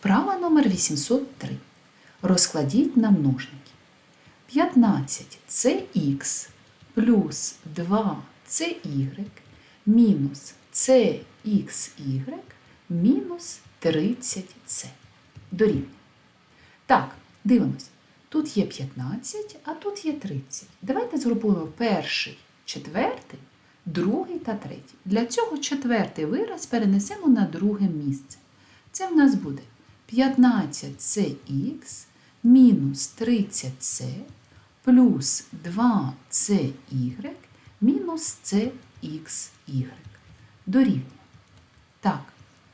Вправа номер 803. Розкладіть на множники. 15 це х плюс 2 це y мінус це xy мінус 30c. Дорівнює. Так, дивимось. Тут є 15, а тут є 30. Давайте згрупуємо перший, четвертий, другий та третій. Для цього четвертий вираз перенесемо на друге місце. Це в нас буде 15 це х мінус 30 це плюс 2 це y мінус це xy. Дорівнює. Так,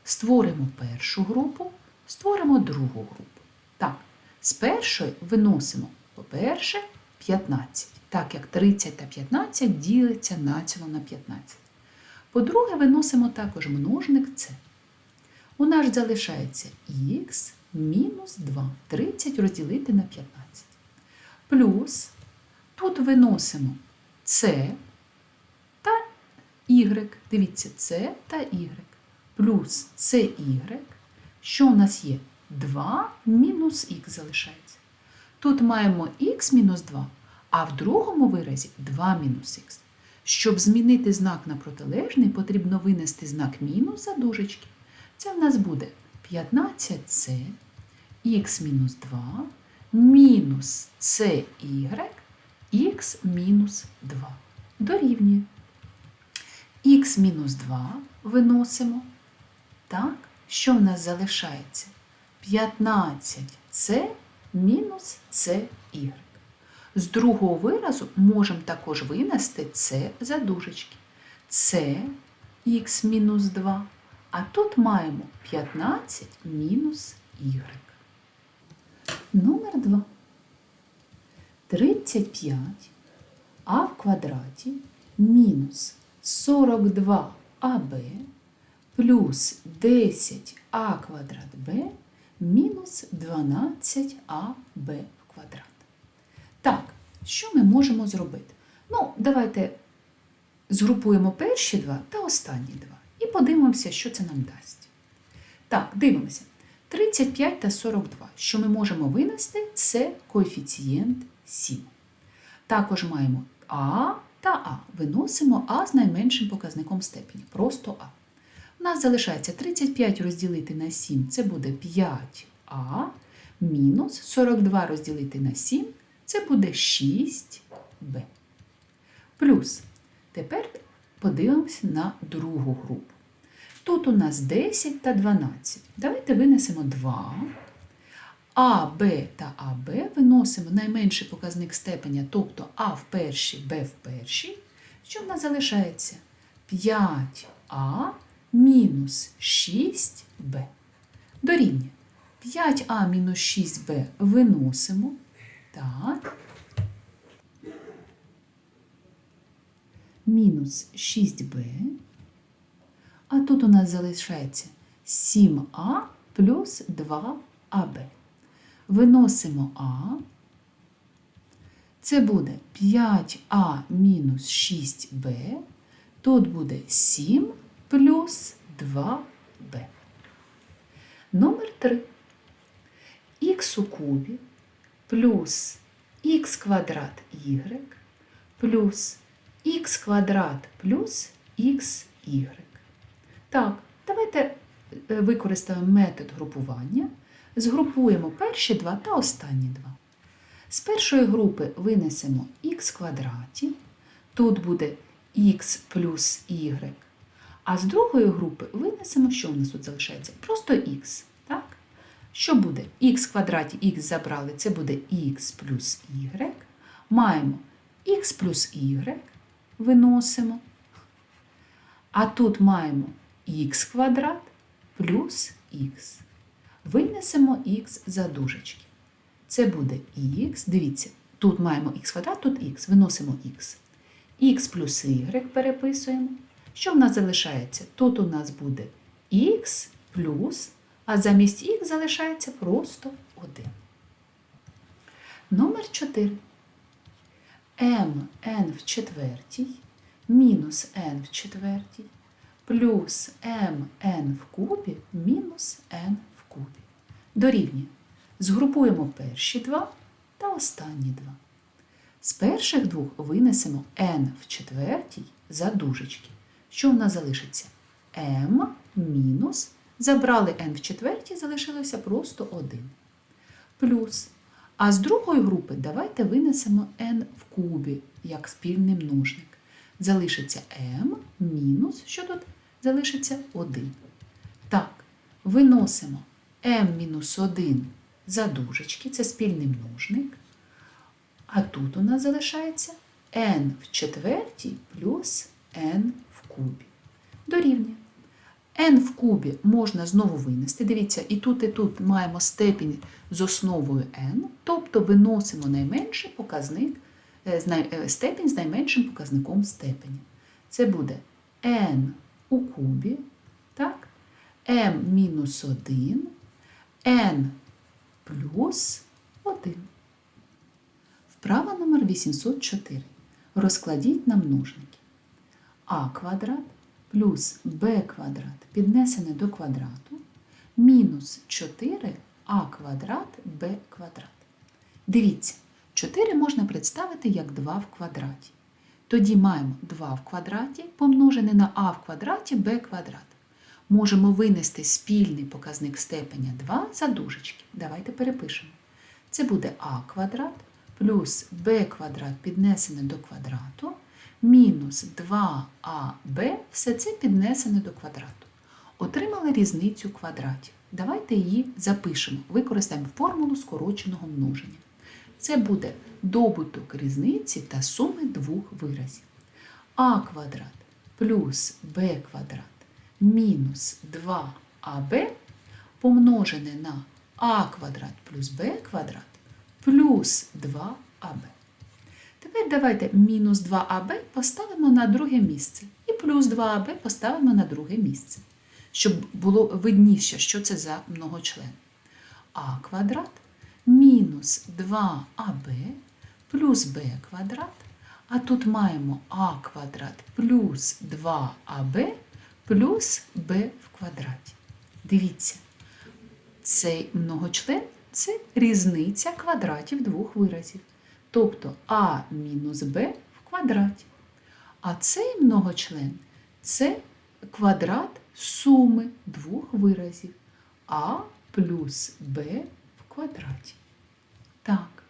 створимо першу групу, створимо другу групу. Так, з першої виносимо, по-перше, 15, так як 30 та 15 ділиться націло на 15. По-друге, виносимо також множник С. У нас залишається х мінус 2. 30 розділити на 15. Плюс тут виносимо С та y. Дивіться, С та y. Плюс CY. Що у нас є? 2 мінус х залишається. Тут маємо х мінус 2, а в другому виразі 2 мінус х. Щоб змінити знак на протилежний, потрібно винести знак мінус за дужечки. Це в нас буде 15c х мінус 2 мінус CY мінус 2. Дорівнює. х мінус 2 виносимо. Так, що в нас залишається? 15c мінус CY. З другого виразу можемо також винести c за дужечки. Це х мінус 2. А тут маємо 15 мінус y. Номер 2. 35 а в квадраті мінус 42аб плюс 10а квадрат b мінус 12аб в квадрат. Так, що ми можемо зробити? Ну, давайте згрупуємо перші два та останні два. І подивимося, що це нам дасть. Так, дивимося. 35 та 42. Що ми можемо винести? Це коефіцієнт 7. Також маємо А та А. Виносимо А з найменшим показником степені. Просто А. У нас залишається 35 розділити на 7, це буде 5А, мінус 42 розділити на 7, це буде 6Б. Плюс, тепер подивимося на другу групу. Тут у нас 10 та 12. Давайте винесемо 2. А, Б та АБ виносимо найменший показник степеня, тобто А в першій, Б в першій. Що в нас залишається? 5А мінус 6b. Дорівнює. 5а мінус 6b виносимо. Так. Мінус 6b. А тут у нас залишається 7а плюс 2аб. Виносимо а. Це буде 5а мінус 6b. Тут буде 7 плюс 2b. Номер 3. Х у кубі плюс х квадрат y плюс х квадрат плюс xy. Так, давайте е, використаємо метод групування. Згрупуємо перші два та останні два. З першої групи винесемо х квадраті. Тут буде х плюс y. А з другої групи винесемо, що у нас тут залишається? Просто х. Так? Що буде? х квадраті х забрали, це буде х плюс y. Маємо х плюс y, виносимо. А тут маємо х квадрат плюс х. Винесемо х за дужечки. Це буде х. Дивіться, тут маємо х квадрат, тут х. Виносимо х. х плюс y переписуємо. Що в нас залишається? Тут у нас буде х плюс, а замість х залишається просто 1. Номер 4. Mn в четвертій мінус n в четвертій плюс mn в кубі мінус n в кубі. дорівнює. Згрупуємо перші два та останні два. З перших двох винесемо n в четвертій за дужечки. Що в нас залишиться? m мінус. Забрали n в четвертій, залишилося просто 1. Плюс. А з другої групи давайте винесемо n в кубі як спільний множник. Залишиться m мінус, що тут залишиться 1. Так, виносимо m мінус 1 за дужечки, це спільний множник. А тут у нас залишається n в четвертій плюс n в кубі. Дорівнює. N в кубі можна знову винести. Дивіться, і тут, і тут маємо степінь з основою n, тобто виносимо найменший показник, е, е, степінь з найменшим показником степені. Це буде n у кубі, так? m мінус 1, n плюс 1. Вправа номер 804. Розкладіть на множники. а квадрат плюс b квадрат піднесене до квадрату мінус 4а квадрат b квадрат. Дивіться, 4 можна представити як 2 в квадраті. Тоді маємо 2 в квадраті помножене на а в квадраті b квадрат. Можемо винести спільний показник степеня 2 за дужечки. Давайте перепишемо. Це буде а квадрат плюс b квадрат піднесене до квадрату мінус 2аб, все це піднесене до квадрату. Отримали різницю квадратів. Давайте її запишемо. Використаємо формулу скороченого множення. Це буде добуток різниці та суми двох виразів. а квадрат плюс b квадрат мінус 2аб помножене на а квадрат плюс b квадрат плюс 2аб. Тепер давайте мінус 2аб поставимо на друге місце і плюс 2аб поставимо на друге місце, щоб було видніше, що це за многочлен. а квадрат мінус 2аб плюс b квадрат, а тут маємо а квадрат плюс 2аб плюс b в квадраті. Дивіться, цей многочлен це різниця квадратів двох виразів. Тобто а мінус b в квадраті. А цей многочлен це квадрат суми двох виразів а плюс b в квадраті. Так,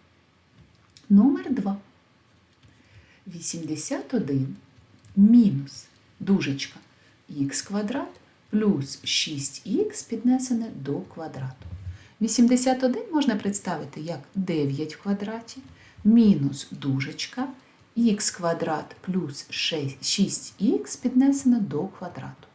номер 2. 81 мінус дужечка х квадрат плюс 6х піднесене до квадрату. 81 можна представити як 9 в квадраті мінус дужечка х квадрат плюс 6х піднесене до квадрату.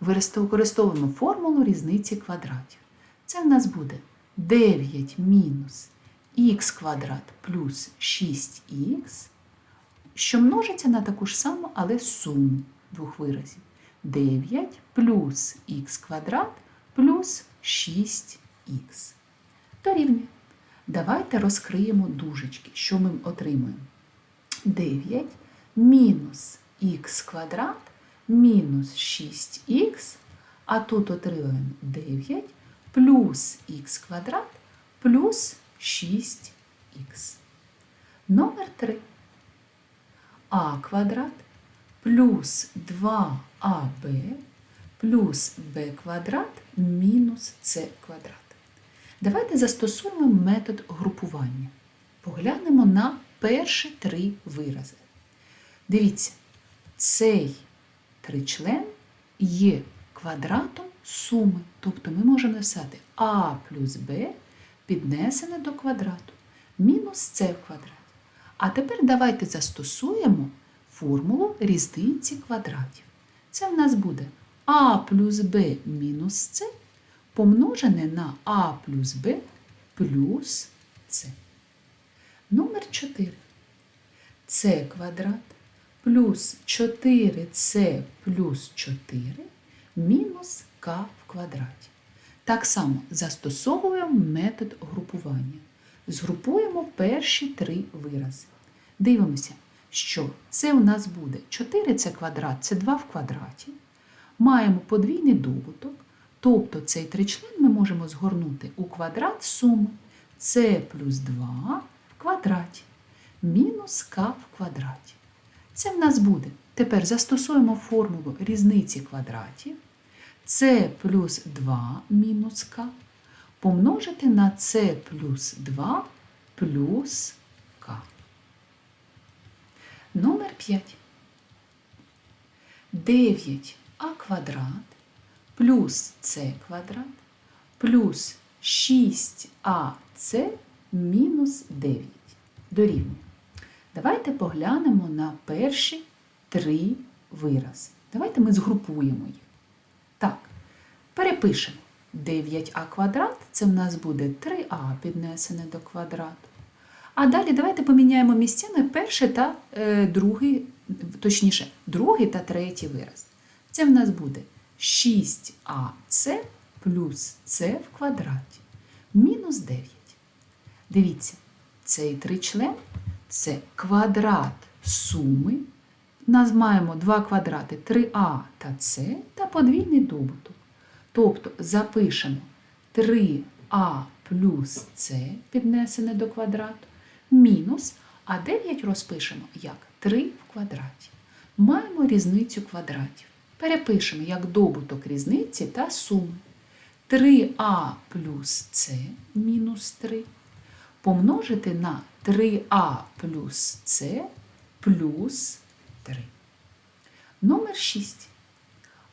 Використовуємо формулу різниці квадратів. Це в нас буде 9 мінус х квадрат плюс 6х, що множиться на таку ж саму, але суму двох виразів. 9 плюс х квадрат плюс 6х. Дорівнює. Давайте розкриємо дужечки. Що ми отримуємо? 9 мінус х квадрат мінус 6х, а тут отримуємо 9 плюс х квадрат плюс 6х. Номер 3. а квадрат плюс 2аб плюс b квадрат мінус c квадрат. Давайте застосуємо метод групування. Поглянемо на перші три вирази. Дивіться, цей тричлен є квадратом суми. Тобто ми можемо написати а плюс b піднесене до квадрату мінус c в квадраті. А тепер давайте застосуємо формулу різниці квадратів. Це в нас буде а плюс b мінус c помножене на а плюс b плюс c. Номер 4. С квадрат плюс 4С плюс 4 мінус К в квадраті. Так само застосовуємо метод групування. Згрупуємо перші три вирази. Дивимося, що це у нас буде 4 це квадрат, це 2 в квадраті. Маємо подвійний добуток, Тобто цей тричлен ми можемо згорнути у квадрат суми c плюс 2 в квадраті мінус k в квадраті. Це в нас буде. Тепер застосуємо формулу різниці квадратів. c плюс 2 мінус k помножити на c плюс 2 плюс k. Номер 5. 9а квадрат плюс c квадрат плюс 6ac мінус 9 дорівнює. Давайте поглянемо на перші три вирази. Давайте ми згрупуємо їх. Так, перепишемо. 9а квадрат це в нас буде 3а піднесене до квадрату. А далі давайте поміняємо місцями перший та е, другий, точніше, другий та третій вираз. Це в нас буде 6ac плюс c в квадраті мінус 9. Дивіться, цей тричлен це квадрат суми. Нас маємо два квадрати 3а та c та подвійний добуток. Тобто запишемо 3а плюс c піднесене до квадрату мінус, а 9 розпишемо як 3 в квадраті. Маємо різницю квадратів. Перепишемо як добуток різниці та суми. 3а плюс c мінус 3 помножити на 3а плюс c плюс 3. Номер 6.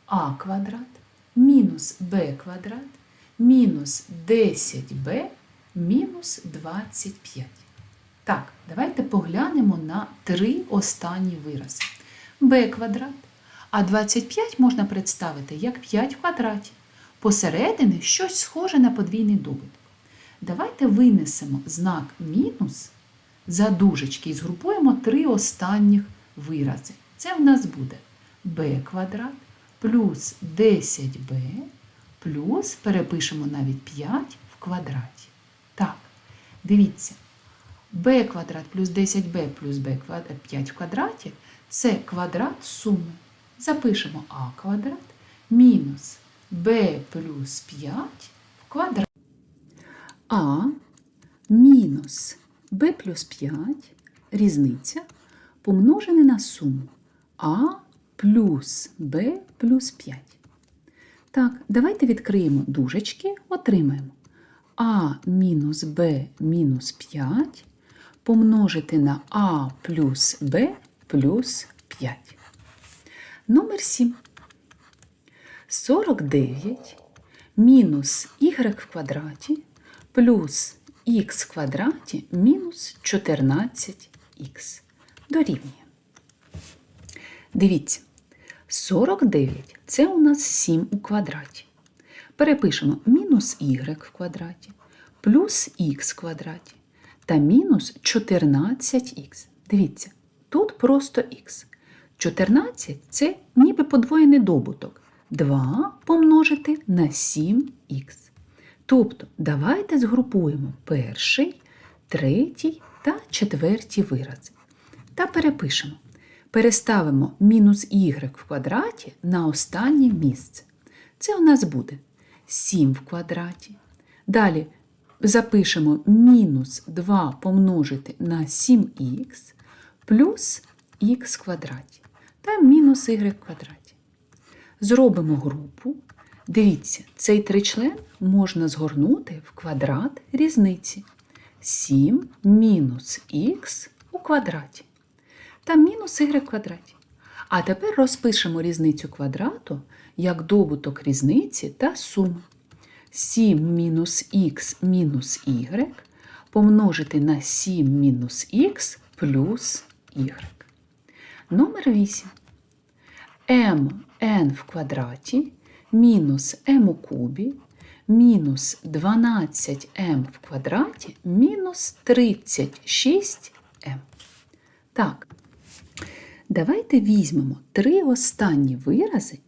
а квадрат мінус b квадрат мінус 10b мінус 25. Так, давайте поглянемо на три останні вирази. b квадрат. А 25 можна представити як 5 в квадраті. Посередині щось схоже на подвійний добуток. Давайте винесемо знак мінус за дужечки і згрупуємо три останніх вирази. Це в нас буде b квадрат плюс 10b плюс перепишемо навіть 5 в квадраті. Так, дивіться, b квадрат плюс 10b плюс b квадрат, 5 в квадраті це квадрат суми. Запишемо а квадрат мінус b плюс 5 в квадраті. А мінус b плюс 5 різниця помножене на суму А плюс b плюс 5. Так, давайте відкриємо дужечки, отримаємо А мінус b мінус 5 помножити на А плюс b плюс 5. Номер 7. 49 мінус y в квадраті плюс х в квадраті мінус 14х дорівнює. Дивіться, 49 це у нас 7 у квадраті. Перепишемо мінус y в квадраті, плюс х в квадраті та мінус 14х. Дивіться, тут просто х. 14 це ніби подвоєний добуток. 2 помножити на 7х. Тобто, давайте згрупуємо перший, третій та четвертій вирази. Та перепишемо. Переставимо мінус y в квадраті на останнє місце. Це у нас буде 7 в квадраті. Далі запишемо мінус 2 помножити на 7х плюс х в квадраті та мінус y в квадраті. Зробимо групу. Дивіться, цей тричлен можна згорнути в квадрат різниці. 7 мінус х у квадраті та мінус y в квадраті. А тепер розпишемо різницю квадрату як добуток різниці та суми. 7 мінус х мінус y помножити на 7 мінус х плюс y. Номер 8. mn в квадраті мінус m у кубі мінус 12m в квадраті мінус 36m. Так, давайте візьмемо три останні вирази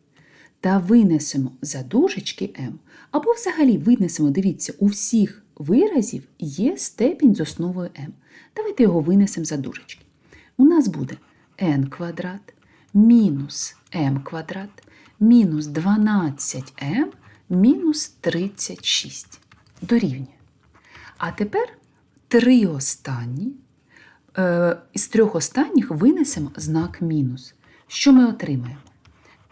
та винесемо за дужечки m. Або взагалі винесемо, дивіться, у всіх виразів є степінь з основою m. Давайте його винесемо за дужечки. У нас буде n квадрат мінус m квадрат мінус 12m мінус 36 дорівнює. А тепер три останні. Е, із трьох останніх винесемо знак мінус. Що ми отримаємо?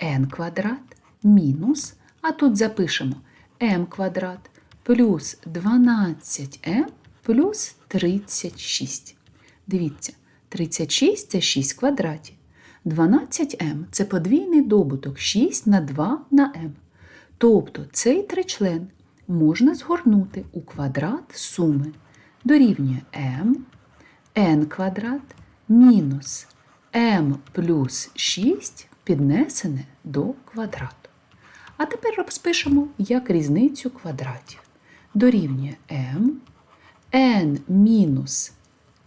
n квадрат мінус, а тут запишемо m квадрат плюс 12m плюс 36. Дивіться, 36 це 6 квадратів. 12m це подвійний добуток 6 на 2 на m. Тобто цей тричлен можна згорнути у квадрат суми. Дорівнює m, n квадрат мінус m плюс 6 піднесене до квадрату. А тепер розпишемо як різницю квадратів. Дорівнює m, n мінус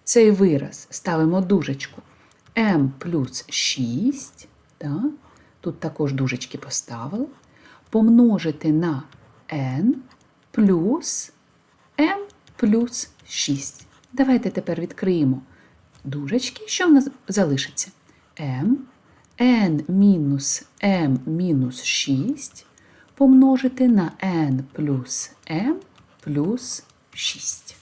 цей вираз ставимо дужечку m плюс 6, так? тут також дужечки поставили, помножити на n плюс m плюс 6. Давайте тепер відкриємо дужечки. Що в нас залишиться? m, n мінус m мінус 6 помножити на n плюс m плюс 6.